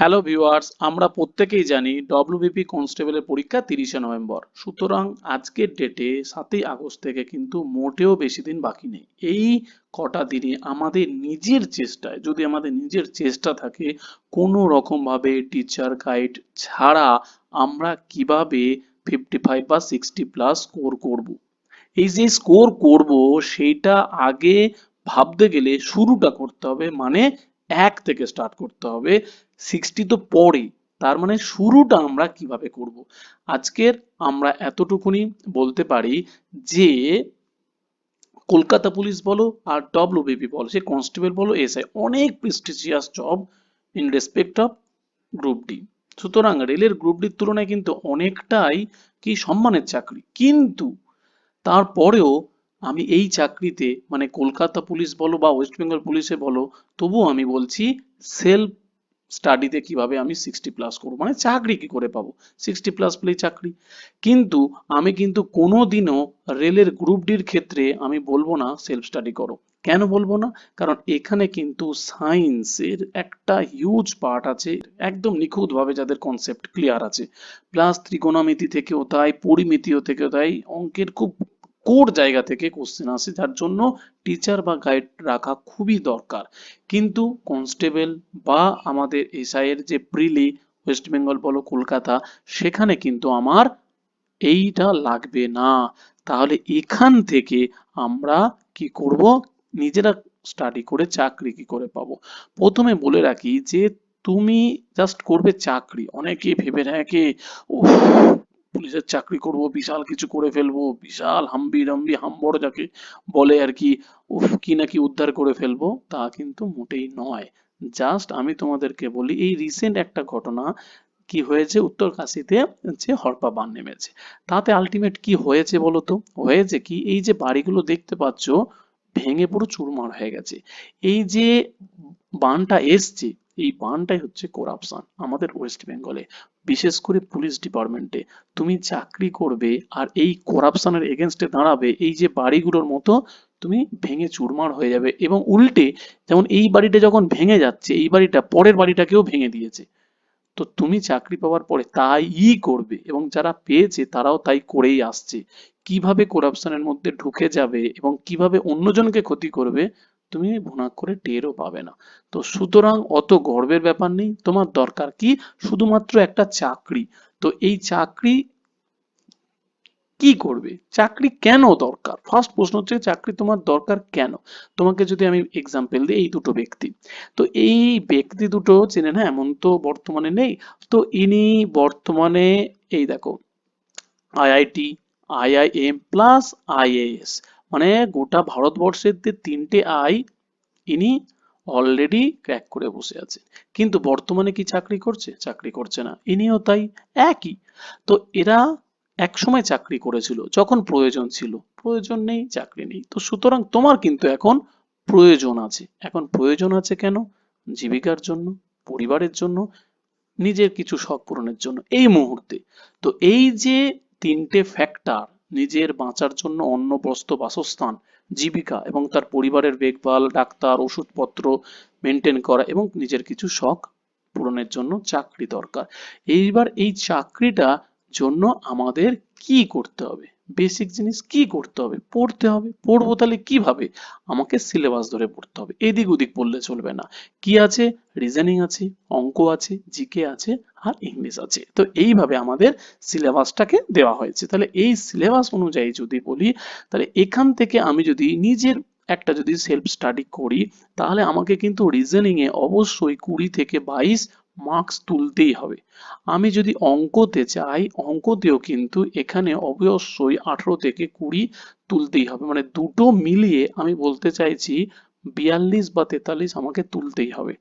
Hello viewers আমরা প্রত্যেকেই জানি ডব্লিউবিপি কনস্টেবলের পরীক্ষা তিরিশে নভেম্বর। সুতরাং আজকের ডেটে সাতই আগস্ট থেকে কিন্তু মোটেও বেশি দিন বাকি নেই। এই কটা দিনে আমাদের নিজের চেষ্টায়, যদি আমাদের নিজের চেষ্টা থাকে কোনো রকমভাবে টিচার গাইড ছাড়া আমরা কীভাবে ফিফটি ফাইভ বা সিক্সটি প্লাস স্কোর করব। এই যে স্কোর করব সেইটা আগে ভাবতে গেলে শুরুটা করতে হবে মানে এক থেকে স্টার্ট করতে হবে। সিক্সটি তো পরে তার মানে শুরুটা আমরা কীভাবে করব? আজকের আমরা এতটুকুনি বলতে পারি যে, কলকাতা পুলিশ বলো আর ডব্লিউবিপি বলো সে কনস্টেবল বলো এসআই অনেক prestigious job in respect of group D সুতরাং রেলের গ্রুপ ডির তুলনায় কিন্তু অনেকটাই কি সম্মানের চাকরি। কিন্তু তারপরেও আমি এই চাকরিতে মানে কলকাতা পুলিশ বলো বা ওয়েস্ট বেঙ্গল পুলিশে বলো, তবুও আমি বলছি সেলফ স্টাডিতে কীভাবে আমি সিক্সটি প্লাস করব? মানে চাকরি কি করে পাবো? সিক্সটি প্লাস পেলেই চাকরি। কিন্তু আমি কিন্তু কোনোদিনও রেলের গ্রুপ ডির ক্ষেত্রে আমি বলব না সেলফ স্টাডি করো। কেন বলব না? কারণ এখানে কিন্তু সায়েন্সের একটা হিউজ পার্ট আছে, একদম নিখুঁতভাবে যাদের কনসেপ্ট ক্লিয়ার আছে। প্লাস ত্রিকোণমিতি থেকেও তাই, পরিমিতিও থেকেও তাই, অঙ্কের খুব কোর জায়গা থেকে কোশ্চেন আসে, যার জন্য টিচার বা গাইড রাখা খুবই দরকার। কিন্তু কনস্টেবল বা আমাদের এসআই এর যে প্রিলি ওয়েস্ট বেঙ্গল বলো কলকাতা, সেখানে কিন্তু আমার এইটা লাগবে না। তাহলে এখান থেকে আমরা কি করব? নিজেরা স্টাডি করে চাকরি কি করে পাবো? প্রথমে বলে রাখি যে, তুমি জাস্ট করবে চাকরি। অনেকে ভেবে উফ পুলিশের চাকরি করব, বিশাল কিছু করে ফেলব, বিশাল হাম্বি রাম্বি হাম্বড় যাকে বলে আর কি, উফ, কি নাকি উদ্ধার করে ফেলব, তা কিন্তু মোটেই নয়। জাস্ট আমি তোমাদেরকে বলি, এই রিসেন্ট একটা ঘটনা কি হয়েছে উত্তর কাশিতে যে হরপা বান নেমেছে। তাতে আলটিমেট কি হয়েছে বলো তো? হয়েছে কি, এই যে বাড়িগুলো দেখতে পাচ্ছ, ভেঙে পুরো চুরমার হয়ে গেছে। এই যে বানটা এসছে, এই বানটাই হচ্ছে করাপশন আমাদের ওয়েস্ট বেঙ্গলে বিশেষ করে পুলিশ ডিপার্টমেন্টে তুমি চাকরি করবে আর এই করাপশনের এগেনস্টে দাঁড়াবে, এই যে বাড়িগুলোর মতো, তুমি ভেঙে চুরমার হয়ে যাবে এবং উল্টে যেমন এই বাড়িটা যখন ভেঙে যাচ্ছে, এই বাড়িটা পরের বাড়িটাকেও ভেঙে দিয়েছে। তো তুমি চাকরি পাওয়ার পরে তাই করবে এবং যারা পেয়েছে তারাও তাই করেই আসছে। কীভাবে করাপশনের মধ্যে ঢুকে যাবে এবং কীভাবে অন্যজনকে ক্ষতি করবে তুমি ভুনাক করে টেরও পাবে না। তো সুতরাং অত গর্বের ব্যাপার নেই, তোমার দরকার কি? শুধুমাত্র একটা চাকরি। তো এই চাকরি কি করবে? চাকরি কেন দরকার? ফার্স্ট প্রশ্ন হচ্ছে, চাকরি তোমার দরকার কেন? তোমাকে যদি আমি এক্সাম্পল দিই, এই দুটো ব্যক্তি। তো এই ব্যক্তি দুটো চেনে না এমন তো বর্তমানে নেই। তো ইনি বর্তমানে, এই দেখো আইআইটি আইআইএম প্লাস আইএএস মানে গোটা ভারতবর্ষের যে তিনটে আই, ইনি অলরেডি ক্র্যাক করে বসে আছেন। কিন্তু বর্তমানে কি চাকরি করছে? চাকরি করছে না। ইনিও তাই একই। তো এরা এক সময় চাকরি করেছিল, যখন প্রয়োজন ছিল। প্রয়োজন নেই, চাকরি নেই। তো সুতরাং তোমার কিন্তু এখন প্রয়োজন আছে। এখন প্রয়োজন আছে কেন? জীবিকার জন্য, পরিবারের জন্য, নিজের কিছু শখ পূরণের জন্য। এই মুহূর্তে। তো এই যে তিনটে ফ্যাক্টর নিজের বাঁচার জন্য অন্ন, বস্ত্র, বাসস্থান, জীবিকা এবং তার পরিবারের দেখভাল, ডাক্তার, ওষুধপত্র মেনটেন করা এবং নিজের কিছু শখ পূরণের জন্য চাকরি দরকার। এইবার এই চাকরিটা জন্য আমাদের কি করতে হবে? বেসিক জিনিস কি করতে হবে? পড়তে হবে। পড়ব তাহলে কীভাবে? আমাকে সিলেবাস ধরে পড়তে হবে। এদিক ওদিক পড়লে চলবে না। কি আছে? রিজনিং আছে, অঙ্ক আছে জিকে আছে, আর ইংলিশ আছে। তো এইভাবে আমাদের সিলেবাসটাকে দেওয়া হয়েছে। তাহলে এই সিলেবাস অনুযায়ী যদি বলি, তাহলে এখান থেকে আমি যদি নিজের একটা যদি সেলফ স্টাডি করি, তাহলে আমাকে কিন্তু রিজনিং এ অবশ্যই কুড়ি থেকে বাইশ মার্কস তুলতেই হবে। আমি যদি অঙ্কতে চাই, অঙ্কতেও কিন্তু এখানে অবশ্যই আঠারো থেকে কুড়ি তুলতেই হবে। মানে দুটো মিলিয়ে আমি বলতে চাইছি, বিয়াল্লিশ বা তেতাল্লিশ আমাকে তুলতেই হবে।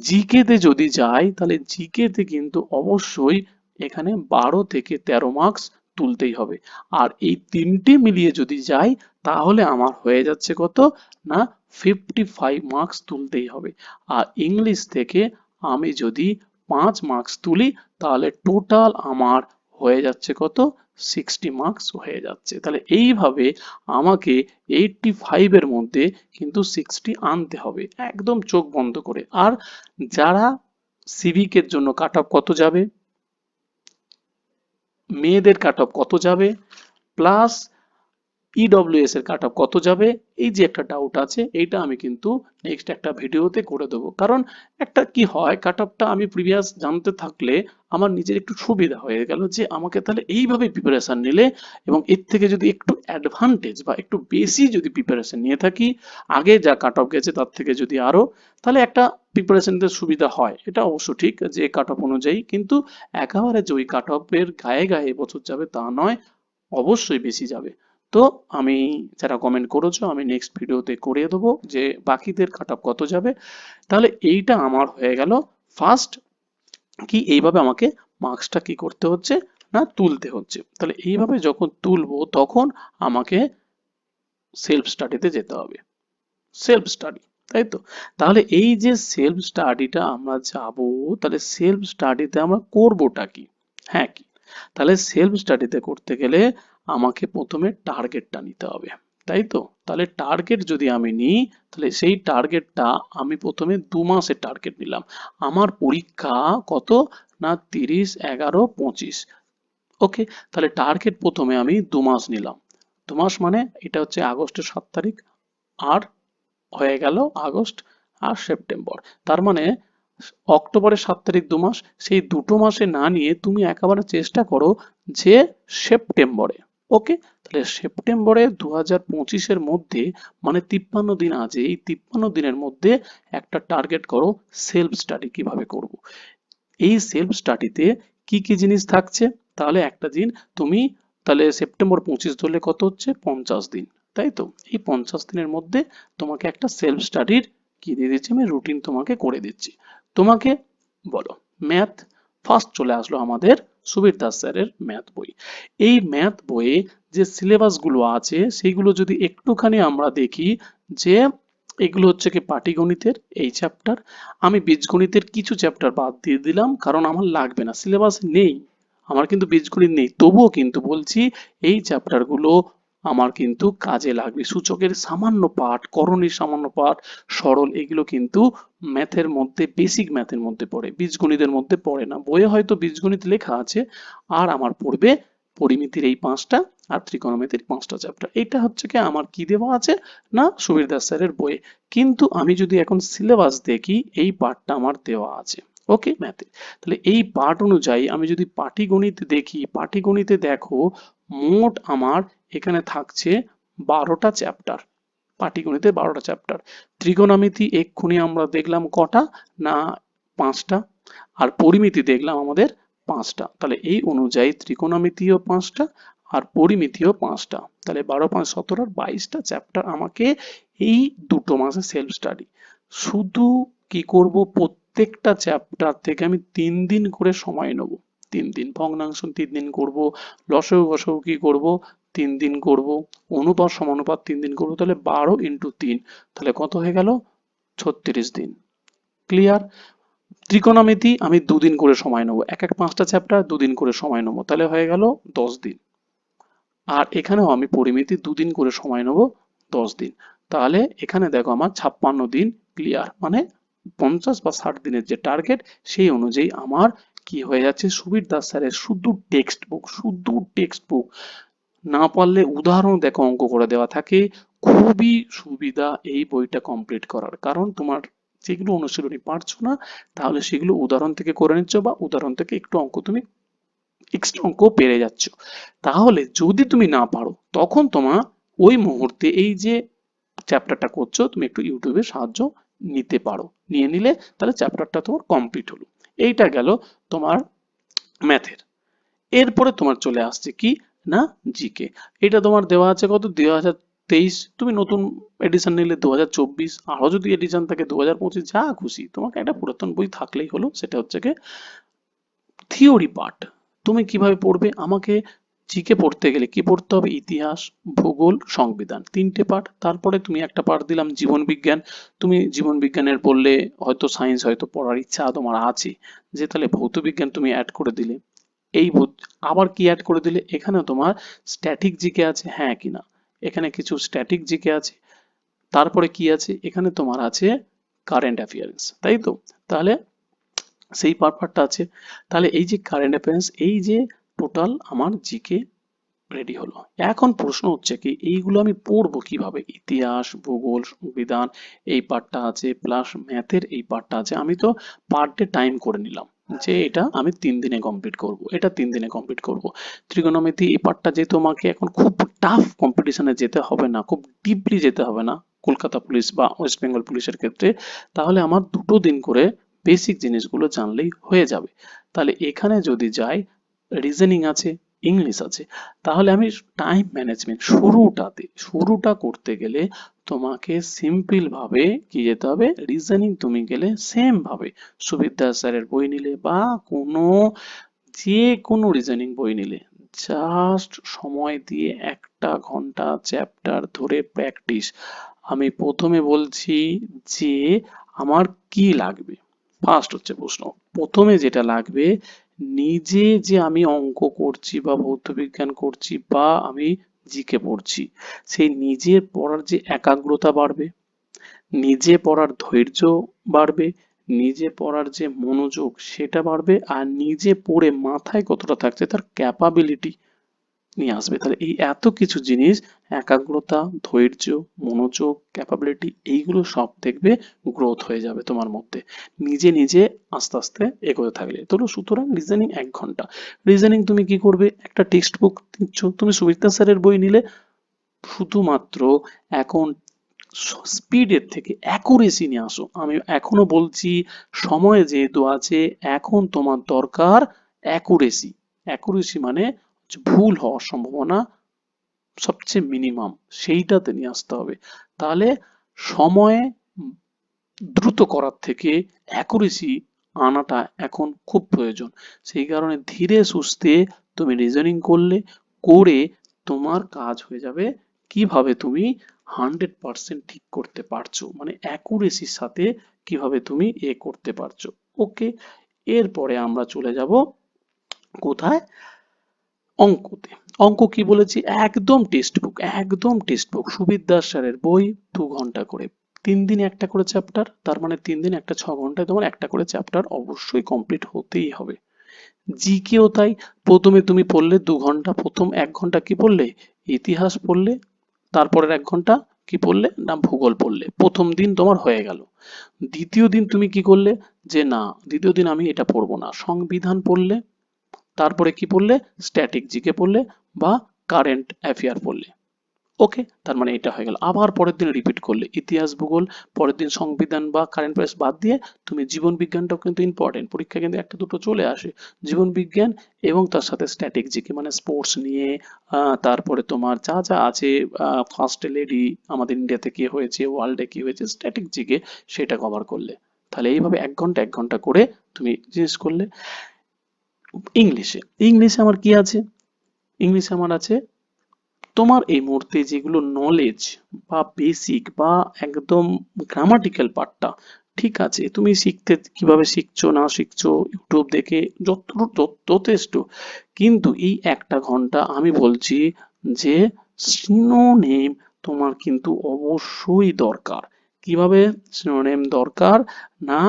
জিকে তে যদি যাই, তাহলে জিকে তে কিন্তু অবশ্যই এখানে বারো থেকে তেরো মার্কস তুলতেই হবে। আর এই তিনটে মিলিয়ে যদি যাই, তাহলে আমার হয়ে যাচ্ছে কত? না ফিফটি ফাইভ মার্কস তুলতেই হবে। আর ইংলিশ থেকে আমি যদি পাঁচ মার্কস তুলি, তাহলে টোটাল আমার হয়ে যাচ্ছে কত? সিক্সটি মার্কস হয়ে যাচ্ছে। তাহলে এইভাবে আমাকে এইটটি ফাইভের মধ্যে কিন্তু সিক্সটি আনতে হবে। একদম চোখ বন্ধ করে। আর যারা সিভিকের জন্য কাট অফ কত যাবে? মেয়েদের কাট অফ কত যাবে? প্লাস ইডব্লিউএস এর কাট কত যাবে? এই যে একটা ডাউট আছে, এইটা আমি কিন্তু নেক্সট একটা ভিডিওতে করে দেবো। কারণ একটা কি হয় কাট আমি প্রিভিয়াস জানতে থাকলে আমার নিজের একটু সুবিধা হয়ে গেল যে আমাকে তাহলে এইভাবে প্রিপারেশন নিলে এবং এর থেকে যদি একটু অ্যাডভান্টেজ বা একটু বেশি যদি প্রিপারেশন নিয়ে থাকি, আগে যা কাট অফ গেছে তার থেকে যদি আরও, তাহলে একটা প্রিপারেশন সুবিধা হয়। এটা অবশ্য ঠিক যে কাট অফ অনুযায়ী, কিন্তু একেবারে যে ওই কাট গায়ে গায়ে বছর যাবে তা নয়, অবশ্যই বেশি যাবে। তো আমি যারা কমেন্ট করেছ, আমি নেক্সট ভিডিওতে করে দেবো যে বাকিদের কাট কত যাবে। তাহলে এইটা আমার হয়ে গেল। ফার্স্ট কি এইভাবে আমাকে মার্কসটা কি করতে হচ্ছে না তুলতে হচ্ছে? তাহলে এইভাবে যখন তুলবো, তখন আমাকে সেলফ স্টাডিতে যেতে হবে। সেলফ স্টাডি তাই তো? তাহলে এই যে সেলফ স্টাডিটা আমরা যাব, তাহলে সেলফ স্টাডিতে আমরা করবোটা কি? হ্যাঁ কি? তাহলে সেলফ স্টাডিতে করতে গেলে আমাকে প্রথমে টার্গেটটা নিতে হবে, তাই তো? তাহলে টার্গেট যদি আমি নিই, তাহলে সেই টার্গেটটা আমি প্রথমে দু মাসের টার্গেট নিলাম। আমার পরীক্ষা কত? না, তিরিশ, এগারো, পঁচিশ। ওকে তাহলে টার্গেট প্রথমে আমি দু মাস নিলাম। দু মাস মানে এটা হচ্ছে আগস্টের সাত তারিখ, আর হয়ে গেল আগস্ট আর সেপ্টেম্বর। তার মানে অক্টোবরের সাত তারিখ দু মাস, সেই দুটো মাসে না নিয়ে তুমি একেবারে চেষ্টা করো যে সেপ্টেম্বরে। ওকে তাহলে সেপ্টেম্বরে দু হাজার পঁচিশের মধ্যে মানে তিপ্পান্ন দিন আছে এই তিপ্পান্ন দিনের মধ্যে একটা টার্গেট করো সেলফ স্টাডি কীভাবে করব। এই সেলফ স্টাডিতে কি কি জিনিস থাকছে? তাহলে একটা দিন তুমি, তাহলে সেপ্টেম্বর পঁচিশ ধরলে কত হচ্ছে? পঞ্চাশ দিন, তাই তো? এই পঞ্চাশ দিনের মধ্যে তোমাকে একটা সেলফ স্টাডির কি দিয়ে দিচ্ছি আমি? রুটিন তোমাকে করে দিচ্ছি। তোমাকে বলো ম্যাথ ফার্স্ট চলে আসলো আমাদের সুবীর দাস স্যারের ম্যাথ বই। এই ম্যাথ বইয়ে যে সিলেবাসগুলো আছে সেগুলো যদি একটুখানি আমরা দেখি যে এগুলো হচ্ছে কি পাটিগণিতের এই চ্যাপ্টার আমি বীজগণিতের কিছু চ্যাপ্টার বাদ দিয়ে দিলাম কারণ আমার লাগবে না, সিলেবাস নেই। আমার কিন্তু বীজগণিত নেই, তবুও কিন্তু বলছি এই চ্যাপ্টারগুলো আমার কিন্তু কাজে লাগবে। সূচকের সামান্য পাঠ, করণীর সামান্য পাঠ, সরল, এগুলো কিন্তু ম্যাথের মধ্যে বেসিক ম্যাথের মধ্যে পড়ে, বীজগণিতের মধ্যে পড়ে না। বইয়ে হয়তো বীজগণিত লেখা আছে, আর আমার পড়বে পরিমিতির এই পাঁচটা আর ত্রিকোণমিতির পাঁচটা চ্যাপ্টার। এটা হচ্ছে কি আমার কি দেওয়া আছে না সুবীর দাস স্যারের বইয়ে। কিন্তু আমি যদি এখন সিলেবাস দেখি, এই পার্টটা আমার দেওয়া আছে। ওকে, ম্যাথে। তাহলে এই পার্ট অনুযায়ী আমি যদি পাটিগণিত দেখি, পাটিগণিতে দেখো মোট আমার এখানে থাকছে বারোটা চ্যাপ্টার পাটিগণিতে বারোটা চ্যাপ্টার ত্রিকোণমিতি এক্ষুনি আমরা দেখলাম কটা? না, পাঁচটা। আর পরিমিতি দেখলাম আমাদের পাঁচটা। তাহলে এই অনুযায়ী ত্রিকোণমিতিও পাঁচটা আর পরিমিতিও পাঁচটা। তাহলে বারো, পাঁচ, সতেরো আর বাইশটা চ্যাপ্টার আমাকে এই দুটো মাসে সেলফ স্টাডি শুধু কি করব? প্রত্যেকটা চ্যাপ্টার থেকে আমি তিন দিন করে সময় নেব। তিন দিন ভগ্নাংশ তিন দিন করব। লসগু গসগু কি করব? তিন দিন করব। অনুপাত সমানুপাত তিন দিন করব, তাহলে বারো ইন্টু তিন। তাহলে কত হয়ে গেল? ছত্রিশ দিন। ক্লিয়ার ত্রিকোণমিতি, আমি দুদিন করে সময় নেব। এক এক পাঁচটা চ্যাপ্টার দুদিন করে সময় নেব। তাহলে হয়ে গেল দশ দিন। আর এখানেও আমি পরিমিতি দুদিন করে সময় নেব, দশ দিন। তাহলে এখানে দেখো আমার ছাপ্পান্ন দিন ক্লিয়ার মানে পঞ্চাশ বা ষাট দিনের যে টার্গেট সেই অনুযায়ী আমার কি হয়ে যাচ্ছে? সুবীর দাস স্যারের শুধু টেক্সট বুক শুধু টেক্সট বুক না পারলে উদাহরণ দেখো অঙ্ক করে দেওয়া থাকে। খুবই সুবিধা এই বইটা কমপ্লিট করার। কারণ তোমার যেগুলো অনুশীলনী পারছ না, তাহলে সেগুলো উদাহরণ থেকে করে নিচ্ছ বা উদাহরণ থেকে একটু অঙ্ক তুমি এক্সট্রা অঙ্ক পেরে যাচ্ছ। তাহলে যদি তুমি না পারো, তখন তোমার ওই মুহূর্তে এই যে চ্যাপ্টারটা করছ, তুমি একটু ইউটিউবের সাহায্য নিতে পারো। নিয়ে নিলে তাহলে চ্যাপ্টারটা তোমার কমপ্লিট হলো। এইটা গেল তোমার ম্যাথের এরপরে তোমার চলে আসছে কি না জিকে এটা তোমার দেওয়া আছে কত? দুই হাজার তেইশ। তুমি নতুন এডিশন নিলে দু হাজার চব্বিশ। আরও যদি এডিশন থাকে দু হাজার পঁচিশ, যা খুশি। তোমাকে একটা পুরাতন বই থাকলেই হলো, সেটা হচ্ছে কি থিওরি পার্ট তুমি কীভাবে পড়বে? আমাকে জিকে পড়তে গেলে কি পড়তে হবে? ইতিহাস, ভূগোল, সংবিধান। তিনটে পার্ট তারপরে তুমি একটা পার্ট দিলাম, জীবন বিজ্ঞান। তুমি জীবন বিজ্ঞানের পড়লে হয়তো সায়েন্স হয়তো পড়ার ইচ্ছা তোমার আছে। যে তাহলে ভৌত বিজ্ঞান তুমি অ্যাড করে দিলে। এই আবার কি অ্যাড করে দিলে? এখানে তোমার স্ট্যাটিক জিকে আছে হ্যাঁ কিনা? এখানে কিছু স্ট্যাটিক জিকে আছে। তারপরে কি আছে? এখানে তোমার আছে কারেন্ট অ্যাফেয়ার্স তাই তো? তাহলে সেই পারপারটা আছে। তাহলে এই যে কারেন্ট অ্যাফেয়ার্স এই যে টোটাল আমার জিকে রেডি হলো। এখন প্রশ্ন হচ্ছে কি, এইগুলো আমি পড়ব কীভাবে? ইতিহাস, ভূগোল, সংবিধান, এই পার্টটা আছে প্লাস ম্যাথের এই পার্টটা আছে। আমি তো পার টাইম করে নিলাম যে এটা আমি তিন দিনে কমপ্লিট করব, এটা তিন দিনে কমপ্লিট করব। ত্রিগোণমিতি এই পার্টটা যেহেতু আমাকে এখন খুব টাফ কম্পিটিশনে যেতে হবে না, খুব ডিপলি যেতে হবে না, কলকাতা পুলিশ বা ওয়েস্ট বেঙ্গল পুলিশের ক্ষেত্রে, তাহলে আমার দুটো দিন করে বেসিক জিনিসগুলো জানলেই হয়ে যাবে। তাহলে এখানে যদি যাই রিজনিং আছে ইংলিশ আছে। তাহলে আমি টাইম ম্যানেজমেন্ট শুরুটাতে, শুরুটা করতে গেলে তোমাকে সিম্পল ভাবে কি যেতে হবে? রিজনিং তুমি গেলে সেম ভাবে। সুবিদ্যা স্যারের বই নিলে বা কোনো, যে কোনো রিজনিং বই নিলে জাস্ট সময় দিয়ে একটা ঘণ্টা চ্যাপ্টার ধরে প্র্যাকটিস আমি প্রথমে বলছি যে, আমার কি লাগবে? ফার্স্ট হচ্ছে প্রশ্ন। প্রথমে যেটা লাগবে নিজে যে আমি অঙ্ক করছি বা ভৌত বিজ্ঞান করছি বা আমি জিকে পড়ছি, সেই নিজে পড়ার যে একাগ্রতা বাড়বে, নিজে পড়ার ধৈর্য বাড়বে, নিজে পড়ার যে মনোযোগ সেটা বাড়বে, আর নিজে পড়ে মাথায় কতটা থাকছে তার ক্যাপাবিলিটি নিয়ে আসবে। তাহলে এই এত কিছু জিনিস, একাগ্রতা, ধৈর্য, মনোযোগ ক্যাপাবিলিটি এইগুলো সব দেখবে গ্রোথ হয়ে যাবে তোমার মধ্যে। নিজে নিজে আস্তে আস্তে এগোতে থাকলে। তো সুতরাং রিজনিং এক ঘণ্টা। রিজনিং তুমি কি করবে? একটা টেক্সট বুক নিচ্ছ তুমি সুবিতা স্যারের বই নিলে শুধুমাত্র এখন স্পিডের থেকে অ্যাকুরেসি নিয়ে আসো। আমি এখনও বলছি, সময় যেহেতু আছে, এখন তোমার দরকার অ্যাকুরেসি অ্যাকুরেসি মানে ভুল হওয়ার সম্ভাবনা সবচেয়ে মিনিমাম সেইটাতে নিয়ে আসতে হবে। তাহলে সময়ে দ্রুত করার থেকে অ্যাকুরেসি আনাটা এখন খুব প্রয়োজন। সেই কারণে ধীরে সুস্থে তুমি রিজনিং করলে, করে তোমার কাজ হয়ে যাবে কীভাবে তুমি হান্ড্রেড পার্সেন্ট ঠিক করতে পারছ মানে অ্যাকুরেসির সাথে কীভাবে তুমি এ করতে পারছ। ওকে এরপরে আমরা চলে যাব কোথায়? অঙ্কতে। অঙ্ক কি বলেছি? একদম টেক্সট বুক একদম টেক্সট বুক সুবিদ্যাস স্যারের বই দু ঘণ্টা করে। তিন দিন একটা করে চ্যাপ্টার তার মানে তিন দিন একটা ছ ঘন্টায় তোমার একটা করে চ্যাপ্টার অবশ্যই কমপ্লিট হতেই হবে। জিকেও তাই। প্রথমে তুমি পড়লে দু ঘণ্টা, প্রথম এক ঘণ্টা কি পড়লে? ইতিহাস পড়লে, তারপরের এক ঘণ্টা কি পড়লে? না, ভূগোল পড়লে। প্রথম দিন তোমার হয়ে গেল। দ্বিতীয় দিন তুমি কি করলে? যে না, দ্বিতীয় দিন আমি এটা পড়ব না। সংবিধান পড়লে তারপরে কি পড়লে? স্ট্যাটিক জিকে পড়লে বা কারেন্ট অ্যাফেয়ার পড়লে। ওকে তার মানে এটা হয়ে গেল। আবার পরের দিন রিপিট করলে। ইতিহাস, ভূগোল, পরের দিন সংবিধান বা কারেন্ট অ্যাফেয়ার্স বাদ দিয়ে তুমি জীবন বিজ্ঞানটাও কিন্তু ইম্পর্টেন্ট পরীক্ষা কিন্তু একটা দুটো চলে আসে। জীবন বিজ্ঞান এবং তার সাথে স্ট্যাটিক জিকে মানে স্পোর্টস নিয়ে তারপরে তোমার যা যা আছে ফার্স্ট লেডি আমাদের ইন্ডিয়াতে কি হয়েছে ওয়ার্ল্ডে কি হয়েছে স্ট্যাটিক জিকে সেটা কভার করলে। তাহলে এইভাবে এক ঘণ্টা এক ঘণ্টা করে তুমি জিনিস করলে। ইংলিশে ইংলিশে আমার কি আছে? ইংলিশে আমার আছে, তোমার এই মুহূর্তে যেগুলো নলেজ বা বেসিক বা একদম গ্রামাটিক্যাল পার্টটা ঠিক আছে? তুমি শিখতে কীভাবে শিখছো, না শিখছো ইউটিউব দেখে যত যথেষ্ট। কিন্তু এই একটা ঘণ্টা আমি বলছি যে সিনোনেম তোমার কিন্তু অবশ্যই দরকার। কীভাবে সিনোনেম দরকার? না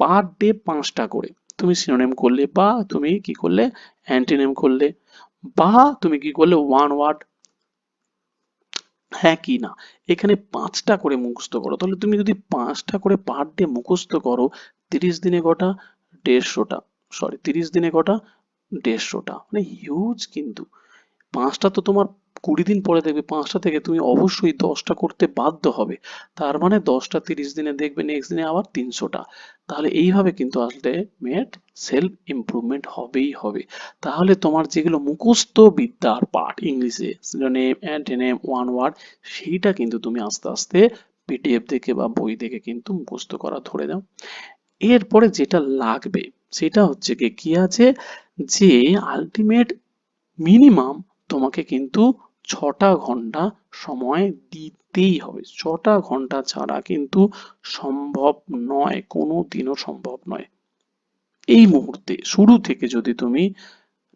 পার ডে পাঁচটা করে। তুমি সিনোনিম করলে বা তুমি কি করলে? অ্যান্টিনিম করলে। বা তুমি কি করলে? ওয়ান ওয়ার্ড হ্যাঁ কি না। এখানে পাঁচটা করে মুখস্থ করো। তাহলে তুমি যদি পাঁচটা করে পার ডে মুখস্থ করো, তিরিশ দিনে কটা দেড়শোটা সরি তিরিশ দিনে কটা দেড়শোটা। মানে হিউজ কিন্তু। পাঁচটা তো তোমার কুড়ি দিন পরে দেখবে পাঁচটা থেকে তুমি অবশ্যই দশটা করতে বাধ্য হবে। তার মানে দশটা তিরিশ দিনে দেখবে নেক্সট দিনে আবার তিনশোটা। তাহলে এইভাবে কিন্তু আসলে মেট সেলফ ইমপ্রুভমেন্ট হবেই হবে। তাহলে তোমার যেগুলো মুখস্থ বিদ্যার পাঠ ইংলিশে নেম অ্যান্টিনেম ওয়ান ওয়ার্ড সেইটা কিন্তু তুমি আস্তে আস্তে পিডিএফ দেখে বা বই দেখে কিন্তু মুখস্থ করা ধরে দাও এরপরে যেটা লাগবে, সেটা হচ্ছে কি আছে? যে আলটিমেট মিনিমাম তোমাকে কিন্তু ছটা ঘণ্টা সময় দিতেই হবে। ছটা ঘণ্টা ছাড়া কিন্তু সম্ভব নয় কোনো দিনও সম্ভব নয়। এই মুহূর্তে, শুরু থেকে যদি তুমি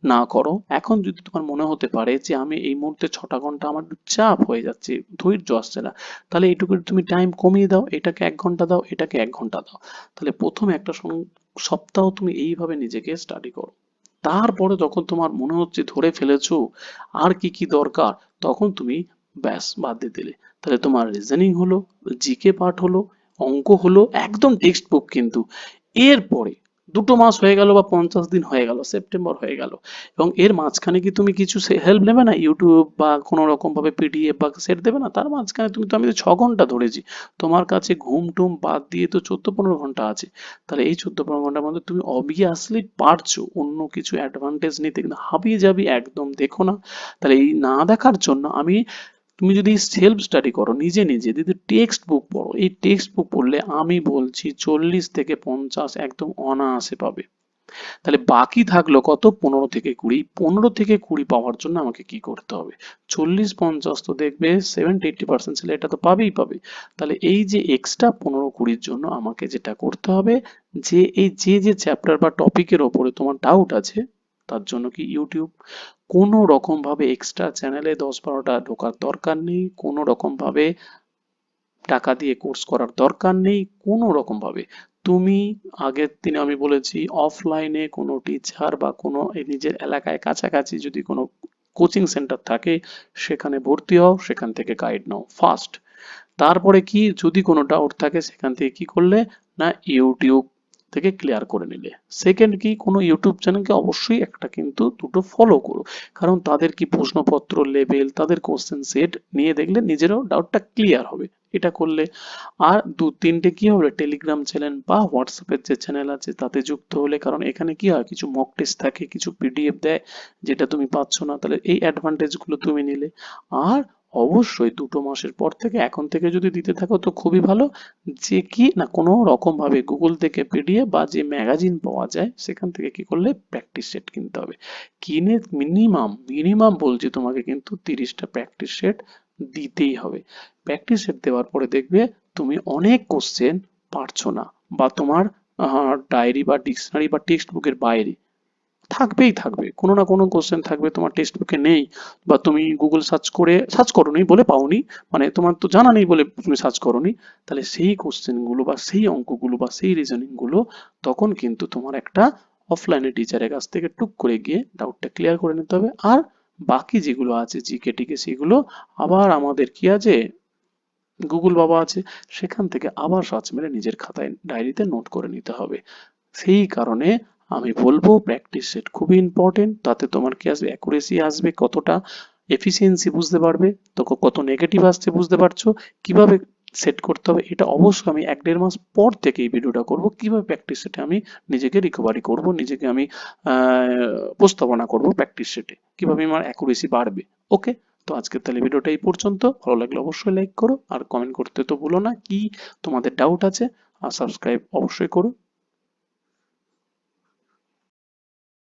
না করো, এখন যদি তোমার মনে হতে পারে যে আমি এই মুহূর্তে ছটা ঘণ্টা আমার চাপ হয়ে যাচ্ছে, ধৈর্য আসছে না, তাহলে এইটুকু তুমি টাইম কমিয়ে দাও, এটাকে এক ঘণ্টা দাও, এটাকে এক ঘণ্টা দাও। তাহলে প্রথম একটা সপ্তাহ তুমি এইভাবে নিজেকে স্টাডি করো। তারপরে যখন তোমার মনে হচ্ছে ধরে ফেলেছো আর কি কি দরকার, তখন তুমি ব্যাস বাদ দিয়ে দিলে। তাহলে তোমার রিজনিং হলো জিকে পাঠ হলো, অঙ্ক হলো, একদম টেক্সট বুক কিন্তু। এরপরে দুটো মাস হয়ে গেল বা পঞ্চাশ দিন হয়ে গেল, সেপ্টেম্বর হয়ে গেল। এবং এর মাঝখানে কি তুমি কিছু হেল্প নেবে না? ইউটিউব বা কোনো রকম ভাবে পিডিএফ বা সেট দেবে না? তার মাঝখানে তুমি, তো আমি তো ছ ঘণ্টা ধরেছি। তোমার কাছে ঘুম টুম বাদ দিয়ে তো চোদ্দ পনেরো ঘণ্টা আছে। তাহলে এই চোদ্দ পনেরো ঘণ্টার মধ্যে তুমি অবভিয়াসলি পারছ অন্য কিছু অ্যাডভান্টেজ নিতে। কিন্তু হাবিয়ে যাবি একদম, দেখো না। তাহলে এই না দেখার জন্য আমি তুমি যদি সেলফ স্টাডি করো, নিজে নিজে, যদি টেক্সট বুক পড়ো, এই টেক্সট বুক পড়লে আমি বলছি চল্লিশ থেকে পঞ্চাশ একদম অনায়াসে পাবে। তাহলে বাকি থাকল কত? পনেরো থেকে কুড়ি। পনেরো থেকে কুড়ি পাওয়ার জন্য আমাকে কি করতে হবে? চল্লিশ, পঞ্চাশ তো দেখবে সেভেন্টি এইটি পার্সেন্ট ছেলে এটা তো পাবেই পাবে। তাহলে এই যে এক্সট্রা পনেরো, কুড়ির জন্য আমাকে যেটা করতে হবে যে এই যে যে চ্যাপ্টার বা টপিকের ওপরে তোমার ডাউট আছে তার জন্য কি ইউটিউব কোনো রকম ভাবে এক্সট্রা চ্যানেলে দশ বারোটা ঢোকার দরকার নেই, কোনো রকম ভাবে টাকা দিয়ে কোর্স করার দরকার নেই, কোনো রকম ভাবে তুমি আগের দিনে আমি বলেছি অফলাইনে কোনো টিচার বা কোনো নিজের এলাকায় কাছাকাছি যদি কোনো কোচিং সেন্টার থাকে, সেখানে ভর্তি হও, সেখান থেকে গাইড নাও ফার্স্ট তারপরে কি যদি কোনো ডাউট থাকে, সেখান থেকে কি করলে? না ইউটিউব থেকে ক্লিয়ার করে নিলে। সেকেন্ড কি, কোনো ইউটিউব চ্যানেলকে অবশ্যই একটা কিন্তু দুটো ফলো করো। কারণ তাদের কি প্রশ্নপত্র লেভেল তাদের কোশ্চেন সেট নিয়ে দেখলে নিজেরও ডাউটটা ক্লিয়ার হবে। এটা করলে আর দু তিনটে কি হবে? টেলিগ্রাম চ্যানেল বা হোয়াটসঅ্যাপের যে চ্যানেল আছে, তাতে যুক্ত হলে কারণ এখানে কি হয়? কিছু মক টেস্ট থাকে, কিছু পিডিএফ দেয়, যেটা তুমি পাচ্ছ না, তাহলে এই অ্যাডভান্টেজগুলো তুমি নিলে। আর অবশ্যই দুটো মাসের পর থেকে এখন থেকে যদি দিতে থাকো তো খুবই ভালো। যে কি না কোনো রকম ভাবে গুগল থেকে পিডিএফ বা যে ম্যাগাজিন পাওয়া যায়, সেখান থেকে কি করলে প্র্যাকটিস সেট কিনতে হবে। কিনে মিনিমাম মিনিমাম বলছি তোমাকে কিন্তু তিরিশটা প্র্যাকটিস সেট দিতেই হবে। প্র্যাকটিস সেট দেওয়ার পরে দেখবে তুমি অনেক কোশ্চেন পারছ না বা তোমার ডায়েরি বা ডিকশনারি বা টেক্সট বুকের বাইরে। থাকবেই থাকবে। কোনো না কোনো কোশ্চেন থাকবে, তোমার টেক্সট বুকে নেই বা তুমি গুগল সার্চ করে সার্চ করোনি বলে পাওনি মানে তোমার তো জানা নেই বলে তুমি সার্চ করোনি, তাহলে সেই কোশ্চেনগুলো বা সেই অঙ্কগুলো বা সেই রিজনিংগুলো তখন কিন্তু তোমার একটা অফলাইনে টিচারের কাছ থেকে টুক করে গিয়ে ডাউটটা ক্লিয়ার করে নিতে হবে। আর বাকি যেগুলো আছে জিকে টিকে সেগুলো আবার আমাদের কি আছে? গুগল বাবা আছে, সেখান থেকে আবার সার্চ মেরে নিজের খাতায় ডায়েরিতে নোট করে নিতে হবে। সেই কারণে আমি বলব প্র্যাকটিস সেট খুবই ইম্পর্টেন্ট তাতে তোমার কি আসবে অ্যাকুরেসি আসবে কতটা এফিসিয়েন্সি বুঝতে পারবে, তো কত নেগেটিভ আসছে বুঝতে পারছ, কীভাবে সেট করতে হবে এটা অবশ্যই আমি এক দেড় মাস পর থেকে এই ভিডিওটা করব, কীভাবে প্র্যাকটিস সেটে আমি নিজেকে রিকভারি করব, নিজেকে আমি উপস্থাপনা করব প্র্যাকটিস সেটে কীভাবে আমার অ্যাকুরেসি বাড়বে ওকে তো আজকের তাহলে ভিডিওটা এই পর্যন্ত, ভালো লাগলে অবশ্যই লাইক করো, আর কমেন্ট করতে তো ভুলো না, কি তোমাদের ডাউট আছে, আর সাবস্ক্রাইব অবশ্যই করো।